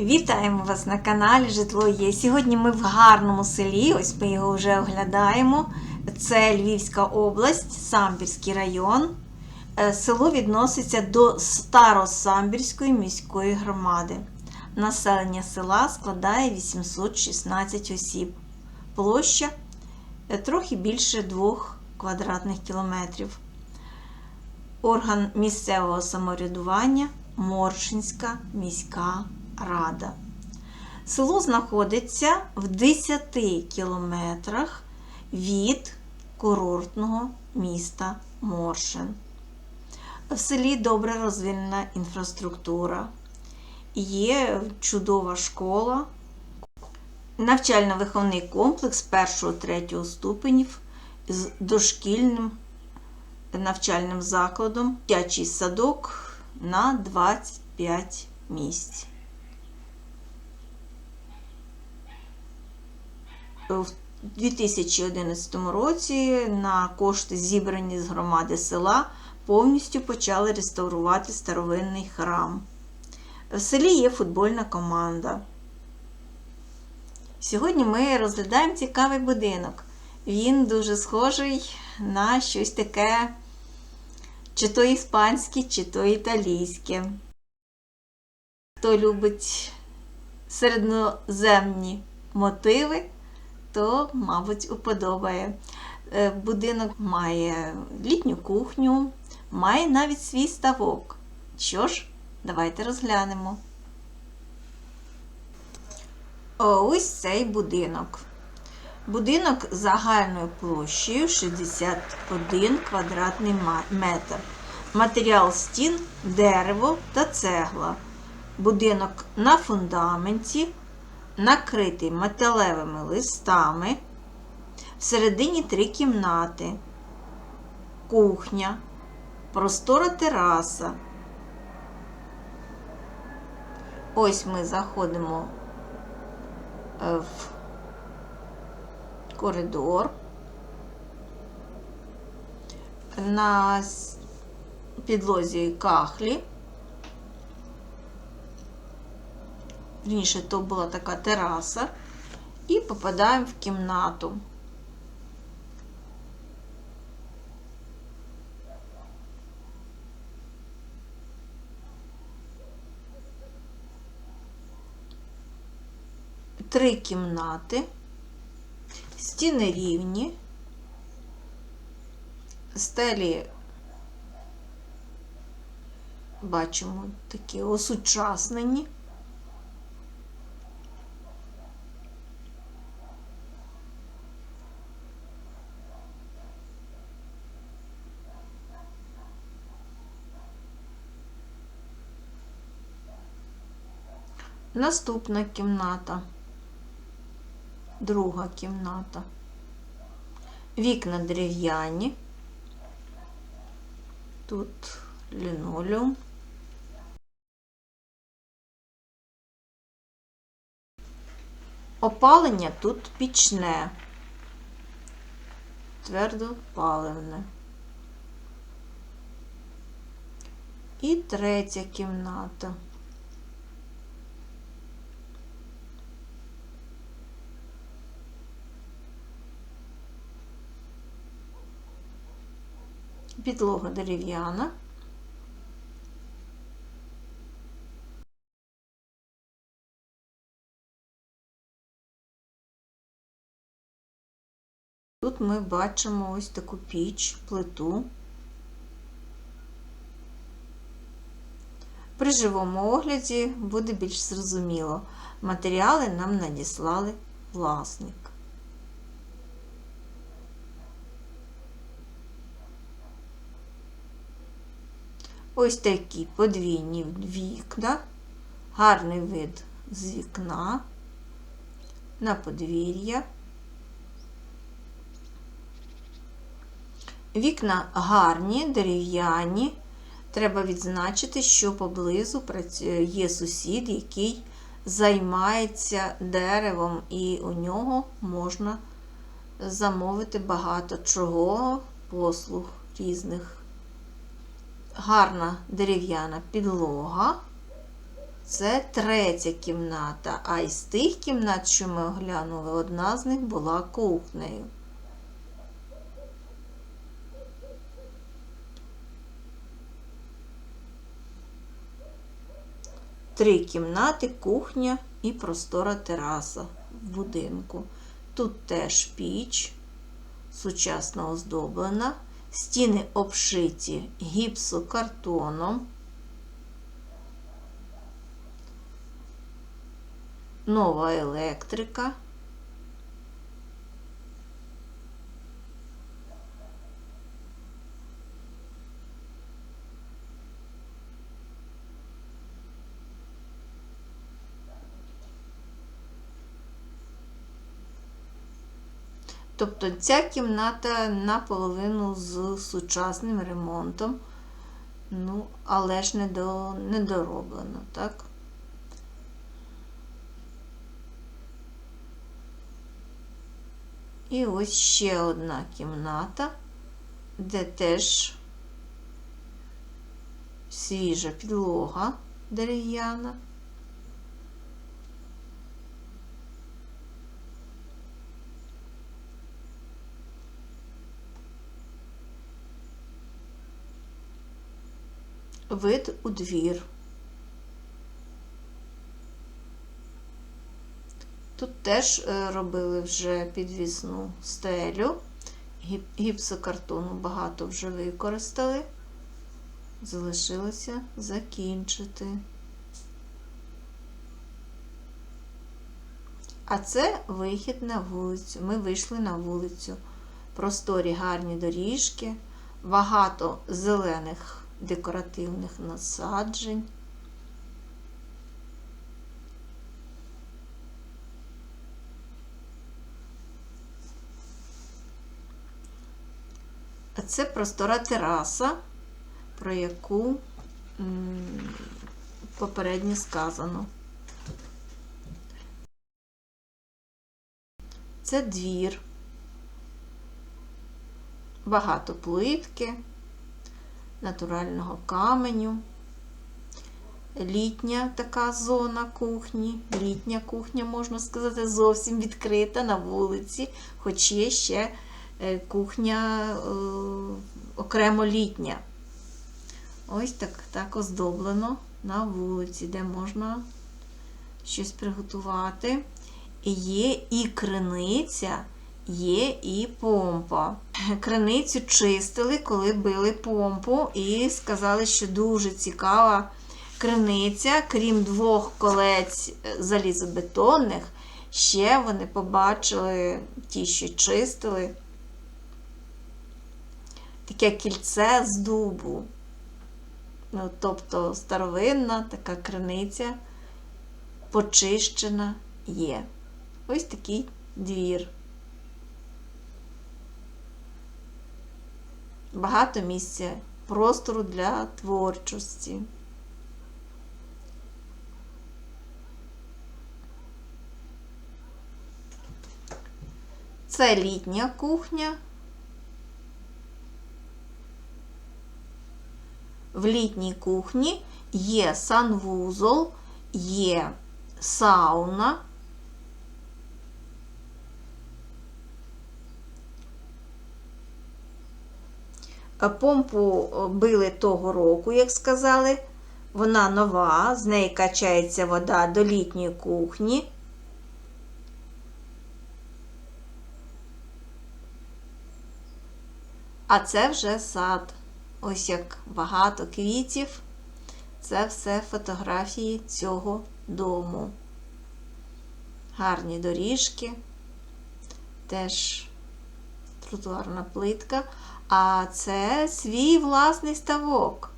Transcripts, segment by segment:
Вітаємо вас на каналі Житло Є. Сьогодні ми в гарному селі, ось ми його вже оглядаємо. Це Львівська область, Самбірський район. Е, Село відноситься до Старосамбірської міської громади. Населення села складає 816 осіб. Площа е, трохи більше 2 квадратних кілометрів. Орган місцевого самоврядування Моршинська міська рада. Село знаходиться в 10 кілометрах від курортного міста Моршин. В селі добре розвинена інфраструктура, є чудова школа, навчально-виховний комплекс 1-3 ступенів з дошкільним навчальним закладом, дитячий садок на 25 місць. В 2011 році на кошти, зібрані з громади села, повністю почали реставрувати старовинний храм. В селі є футбольна команда. Сьогодні ми розглядаємо цікавий будинок. Він дуже схожий на щось таке, чи то іспанське, чи то італійське. Хто любить середньоземні мотиви, то, мабуть, уподобає. Е, Будинок має літню кухню, має навіть свій ставок. Що ж, давайте розглянемо. Ось цей будинок. Будинок загальною площею 61 квадратний метр. Матеріал стін дерево та цегла. Будинок на фундаменті, накритий металевими листами. Всередині три кімнати, кухня, простора тераса. Ось ми заходимо е, в коридор. На підлозі кахлі. Вірніше, то була така тераса. І попадаємо в кімнату. Три кімнати. Стіни рівні, стелі бачимо такі осучаснені. Наступна кімната. Друга кімната. Вікна дерев'яні. Тут лінолеум. Опалення тут пічне, твердопаливне. І третя кімната. Підлога дерев'яна. Тут ми бачимо ось таку піч, плиту. При живому огляді буде більш зрозуміло. Матеріали нам надіслали власник. Ось такі подвійні вікна, гарний вид з вікна на подвір'я. Вікна гарні, дерев'яні. Треба відзначити, що поблизу є сусід, який займається деревом, і у нього можна замовити багато чого, послуг різних гарна дерев'яна підлога, Це третя кімната, а із тих кімнат, що ми оглянули, одна з них була кухнею. Три кімнати, кухня і простора тераса в будинку. Тут теж піч, сучасно оздоблена, стіни обшиті гіпсокартоном. Нова електрика. Тобто ця кімната наполовину з сучасним ремонтом, ну, але ж недороблено, так? І ось ще одна кімната, де теж свіжа підлога дерев'яна. Вид у двір. Тут теж е, робили вже підвісну стелю, гіпсокартону багато вже використали. Залишилося закінчити. А це вихід на вулицю. Ми вийшли на вулицю. Просторі гарні доріжки, багато зелених декоративних насаджень. А це простора тераса, про яку попередньо сказано. Це двір, багато плитки, натурального каменю, літня така зона кухні, літня кухня, можна сказати, зовсім відкрита на вулиці, хоч є ще е, кухня е, окремо літня. Ось так, так оздоблено на вулиці, де можна щось приготувати. І Є і криниця, є і помпа. Криницю чистили, коли били помпу, і сказали, що дуже цікава криниця, крім двох колець е, залізобетонних, ще вони побачили ті, що чистили, таке кільце з дубу. Ну, тобто старовинна така криниця почищена є. Ось такий двір. Багато місця простору для творчості. Це літня кухня. В літній кухні є санвузол, є сауна. Помпу е, били того року, як сказали. Вона нова, з неї качається вода до літньої кухні. А це вже сад. Ось як багато квітів. Це все фотографії цього дому. Гарні доріжки, теж тротуарна плитка. А це свій власний ставок.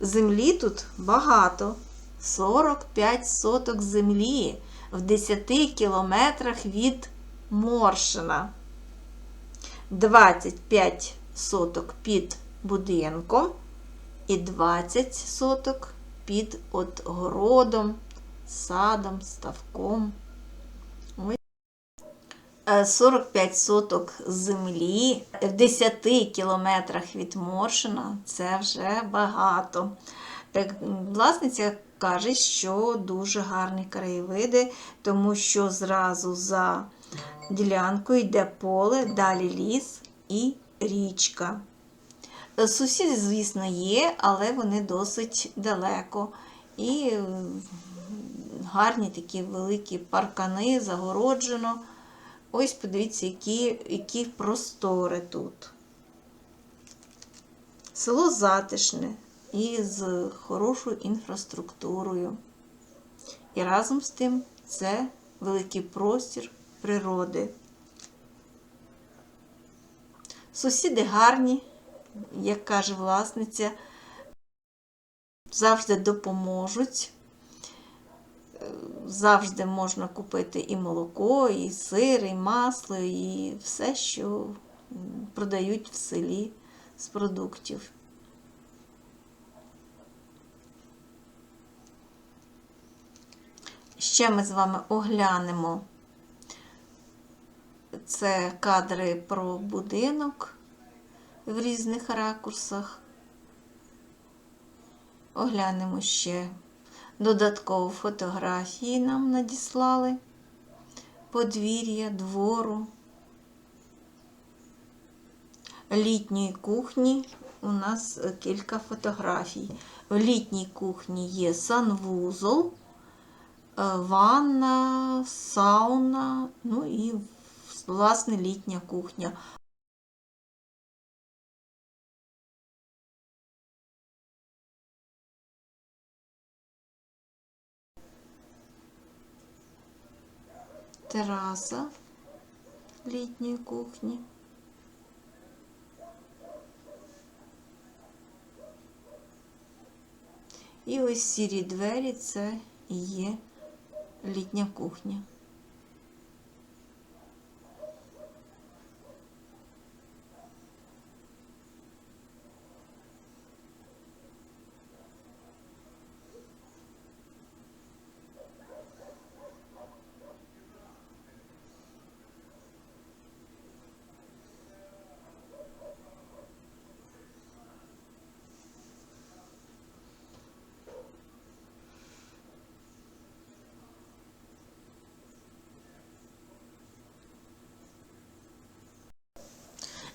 Землі тут багато. 45 соток землі в 10 кілометрах від Моршина. 25 соток під будинком і 20 соток під от городом, садом, ставком. Ось. Е, 45 соток землі в 10 кілометрах від Моршина це вже багато. Так, Власниця Каже, що дуже гарні краєвиди, тому що зразу за ділянкою йде поле, далі ліс і річка. Сусіди, звісно, є, але вони досить далеко. І гарні такі великі паркани, загороджено. Ось подивіться, які, які простори тут. Село затишне і з хорошою інфраструктурою. І разом з тим це великий простір природи. Сусіди гарні, як каже власниця, завжди допоможуть. Завжди можна купити і молоко, і сир, і масло, і все, що продають в селі з продуктів. Ще ми з вами оглянемо це кадри про будинок в різних ракурсах. Оглянемо ще додатково фотографії нам надіслали подвір'я, двору, літньої кухні. У нас е, кілька фотографій. В літній кухні є санвузол, е, ванна, сауна, ну і власне літня кухня. Тераса літньої кухні. І ось сірі двері це є літня кухня.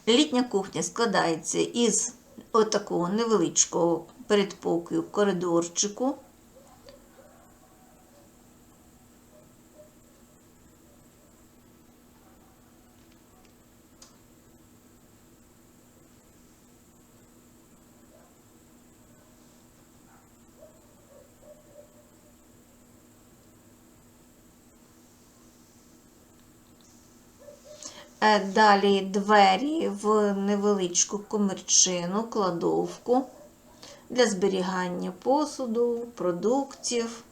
Літня кухня складається із отакого невеличкого передпокою коридорчику. Далі двері в невеличку комірчину, кладовку для зберігання посуду, продуктів.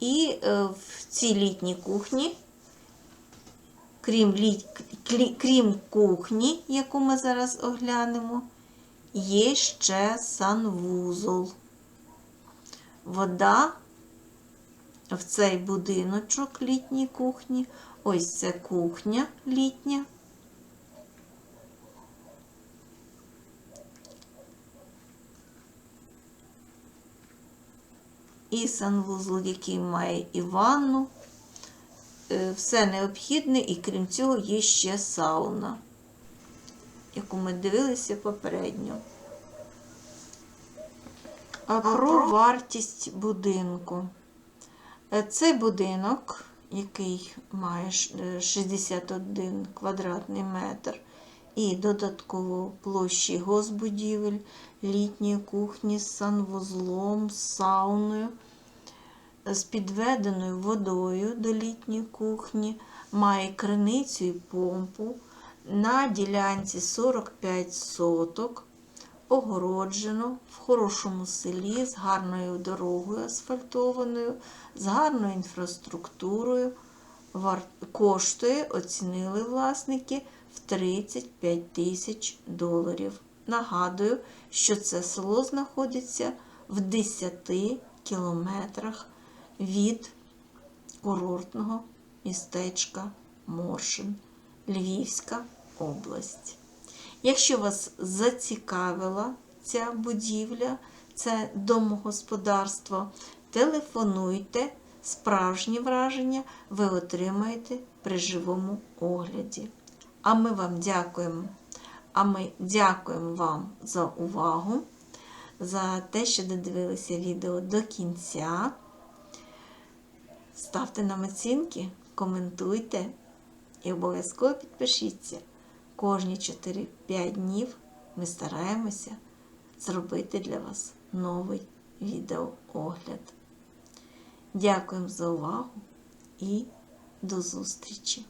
І е, в цій літній кухні, крім, літ... крім кухні, яку ми зараз оглянемо, є ще санвузол. Вода в цей будиночок літній кухні. Ось це кухня літня. І санвузол, який має і ванну. Е, Все необхідне, і крім цього, є ще сауна, яку ми дивилися попередньо. А про вартість будинку. Е, Цей будинок, який має е, 61 квадратний метр, і додатково площі госбудівель, літньої кухні з санвузлом, з сауною, е, з підведеною водою до літньої кухні, має криницю і помпу. На ділянці 45 соток, огороджено в хорошому селі з гарною дорогою асфальтованою, з гарною інфраструктурою. Коштує, оцінили власники в 35 тисяч доларів. Нагадую, що це село знаходиться в 10 кілометрах від курортного містечка Моршин, Львівська область. Якщо вас зацікавила ця будівля, це домогосподарство. Телефонуйте, справжні враження ви отримаєте при живому огляді. А ми вам дякуємо. А ми дякуємо вам за увагу, за те, що додивилися відео до кінця. Ставте нам оцінки, коментуйте і обов'язково підпишіться. Кожні 4-5 днів ми стараємося зробити для вас новий відеоогляд. Дякуємо за увагу і до зустрічі!